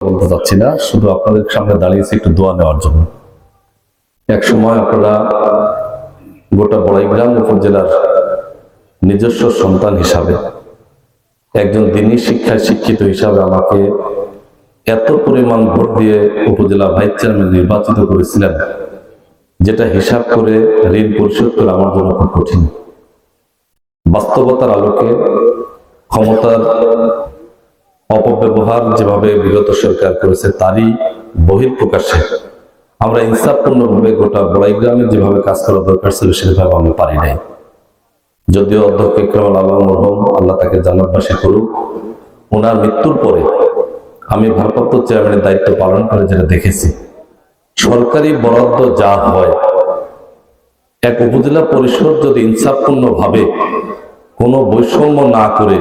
বলতে চাচ্ছি না, শুধু আপনাদের সামনে দাঁড়িয়েছি একটু দোয়া নেওয়ার জন্য। এক সময় আপনারা গোটা বড়াইগ্রাম উপজেলার নিজস্ব সন্তান হিসাবে, একজন দিনী শিক্ষায় শিক্ষিত হিসাবে আমাকে এত পরিমাণ ভোট দিয়ে উপজেলা ভাইস চেয়ারম্যান নির্বাচিত করেছিলেন, যেটা হিসাব করে ঋণ পরিশোধ করা আমার জন্য খুব কঠিন। বাস্তবতার আলোকে ক্ষমতার অপব্যবহার যেভাবে বিগত সরকার করেছে, তারই বহিঃপ্রকাশে আমরা ইনসাফপূর্ণভাবে গোটা বড়াই গ্রামে যেভাবে কাজ করা দরকার ছিল, সেভাবে আমি পারি নাই। যদিও অধ্যক্ষ ইকরামুল আলম মরহম আল্লাহ তাকে জান্নাতবাসী করুক ওনার মৃত্যুর পরে আমি ভারপ্রাপ্ত চেয়ারম্যানের দায়িত্ব পালন করে যেটা দেখেছি, সরকারি বরাদ্দ যা হয়, এক উপজেলা পরিষদ যদি ইনসাফপূর্ণ ভাবে কোনো বৈষম্য না করে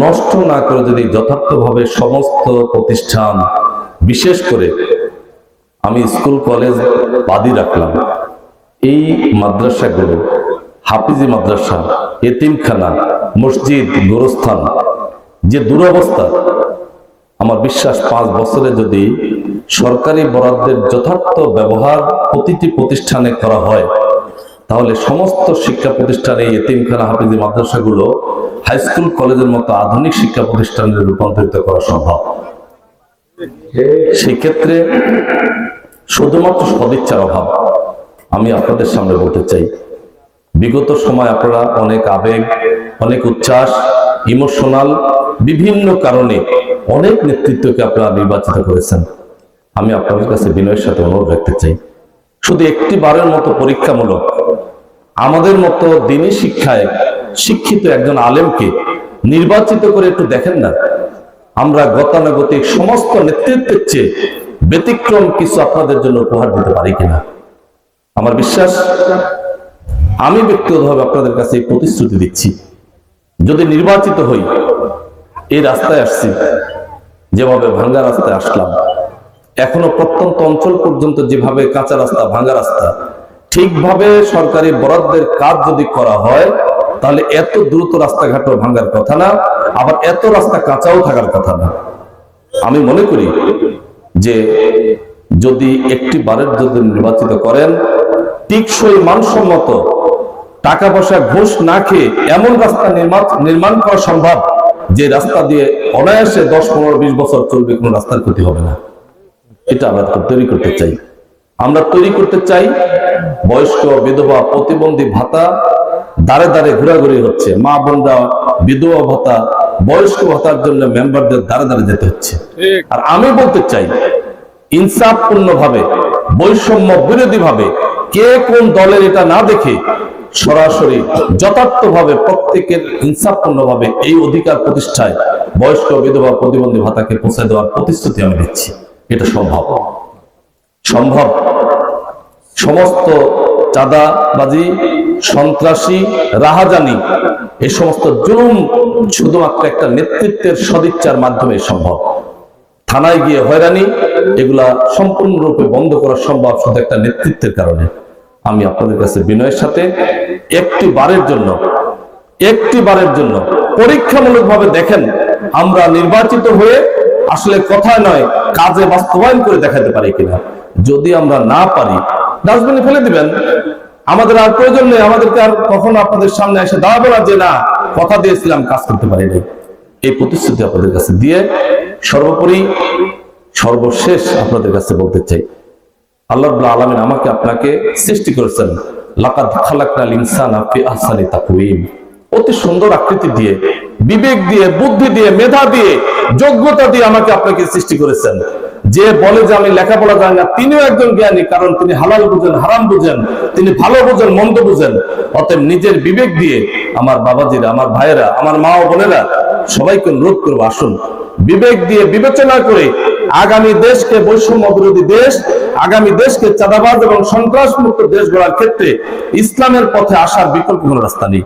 নষ্ট না করে যদি যথার্থভাবে সমস্ত প্রতিষ্ঠান, বিশেষ করে আমি স্কুল, কলেজ বাদই রাখলাম, এই মাদ্রাসাগুলো, হাফিজি মাদ্রাসা, এতিমখানা, মসজিদ, গোরস্থান, যে দুরবস্থা, আমার বিশ্বাস পাঁচ বছরে যদি সরকারি বরাদ্দের যথার্থ ব্যবহার প্রতিটি প্রতিষ্ঠানে করা হয় তাহলে সমস্ত শিক্ষা প্রতিষ্ঠানে এতিমখানা হাফিজি মাদ্রাসাগুলো হাই স্কুল কলেজের মতো আধুনিক শিক্ষা প্রতিষ্ঠানে রূপান্তরিত করা সম্ভব। সেই ক্ষেত্রে শুধুমাত্র সদিচ্ছার অভাব। আমি আপনাদের সামনে বলতে চাই, বিগত সময় আপনারা অনেক আবেগ, অনেক উচ্ছ্বাস, ইমোশনাল বিভিন্ন কারণে অনেক নেতৃত্বকে আপনারা নির্বাচিত করেছেন। আমি আপনাদের কাছে বিনয়ের সাথে অনুরোধ রাখতে চাই। শুধু একটি বারের মতো পরীক্ষামূলক আমাদের মতো দিনী শিক্ষায় শিক্ষিত একজন আলেমকে নির্বাচিত করে একটু দেখেন না। আমরা গতানুগতিক সমস্ত নেতৃত্বের চেয়ে ব্যতিক্রম কিছু আপনাদের জন্য উপহার দিতে পারি কিনা? আমার বিশ্বাস, আমি ব্যক্তিগতভাবে আপনাদের কাছে এই প্রতিশ্রুতি দিচ্ছি। যদি নির্বাচিত হই, এই রাস্তায় আসছি, যেভাবে ভাঙ্গা রাস্তায় আসলাম, এখনও প্রত্যন্ত অঞ্চল পর্যন্ত যেভাবে কাঁচা রাস্তা, ভাঙ্গা রাস্তা ঠিকভাবে সরকারি বরাদ্দের কাজ যদি করা হয়, তাহলে এত দ্রুত রাস্তাঘাটও ভাঙ্গার কথা না, আবার এত রাস্তা কাঁচাও থাকার কথা না। আমি মনে করি যে যদি একটি বারের যদি নির্বাচিত করেন, টিকসই মানসম্মত টাকা পয়সা ঘুষ না খেয়ে এমন রাস্তা নির্মাণ নির্মাণ করা সম্ভব যে রাস্তা দিয়ে অনায়াসে দশ, পনেরো, বিশ বছর চলবে, কোনো রাস্তার ক্ষতি হবে না। এটা আমরা তৈরি করতে চাই। আমরা তৈরি করতে চাই বয়স্ক বিধবা প্রতিবন্ধী ভাতা দাঁড়ে দাঁড়ে ঘোরাঘুরি হচ্ছে। মা বোনরা বিধবা ভাতা বয়স্ক ভাতার জন্য মেম্বারদের দাঁড়ে দাঁড়ে যেতে হচ্ছে। আর আমি বলতে চাই ইনসাফপূর্ণ ভাবে বৈষম্য বিরোধী ভাবে কে কোন দলের এটা না দেখে সরাসরি যথার্থ ভাবে প্রত্যেকের ইনসাফপূর্ণ ভাবে এই অধিকার প্রতিষ্ঠায় বয়স্ক বিধবা প্রতিবন্ধী ভাতাকে পৌঁছে দেওয়ার প্রতিশ্রুতি আমি দিচ্ছি। এটা সম্ভব। সম্ভব। সমস্ত চাঁদাবাজি, সন্ত্রাসী, রাহাজানি এই সমস্ত জুলুম শুধুমাত্র একটা নেতৃত্বের সদিচ্ছার মাধ্যমে সম্ভব। থানায় গিয়ে হয়রানি, এগুলা সম্পূর্ণরূপে বন্ধ করা সম্ভব শুধু একটা নেতৃত্বের কারণে। আমি আপনাদের কাছে বিনয়ের সাথে একটি বারের জন্য, একটি বারের জন্য পরীক্ষামূলক ভাবে দেখেন, আমরা নির্বাচিত হয়ে আসলে কথা নয়, কাজে বাস্তবায়ন করে দেখাতে পারি কিনা। যদি আমরা না পারি ডাস্টবিনে ফেলে দিবেন। আমাদের আর প্রয়োজন নেই, আমাদেরকে আর কখনো আপনাদের সামনে এসে দাঁড়াবো না যে না, কথা দিয়েছিলাম, কাজ করতে পারি নাই এই প্রতিশ্রুতি আপনাদের কাছে দিয়ে সর্বোপরি সর্বশেষ আপনাদের কাছে বলতে চাই। আল্লাহ আলমিন আমাকে আপনাকে সৃষ্টি করেছেন। অতি সুন্দর আকৃতি দিয়ে, বিবেক দিয়ে, বুদ্ধি দিয়ে, মেধা দিয়ে, যোগ্যতা দিয়ে আমাকে আপনাকে সৃষ্টি করেছেন। যে বলে যে আমি লেখাপড়া জানি না, তিনিও একজন জ্ঞানী, কারণ তিনি হালাল বুঝেন, হারাম বুঝেন, তিনি ভালো বুঝেন, মন্দ বুঝেন। অতএব নিজের বিবেক দিয়ে আমার বাবাজিরা, আমার ভাইয়েরা, আমার মা ও বোনেরা সবাইকে অনুরোধ করব, আসুন। বিবেক দিয়ে বিবেচনা করে আগামী দেশকে বৈষম্য বিরোধী দেশ, আগামী দেশকে চাঁদাবাজ এবং সন্ত্রাস মুক্ত দেশ গড়ার ক্ষেত্রে ইসলামের পথে আসার বিকল্প কোনো রাস্তা নেই।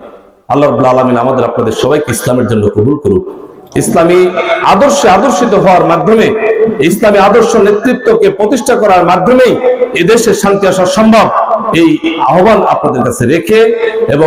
আল্লাহ আলামিন আমাদের আপনাদের সবাইকে ইসলামের জন্য কবুল করুক। ইসলামী আদর্শে আদর্শিত হওয়ার মাধ্যমে ইসলামী আদর্শ নেতৃত্বকে প্রতিষ্ঠা করার মাধ্যমেই এদেশে শান্তি আসা সম্ভব। এই আহ্বান আপনাদের কাছে রেখে এবং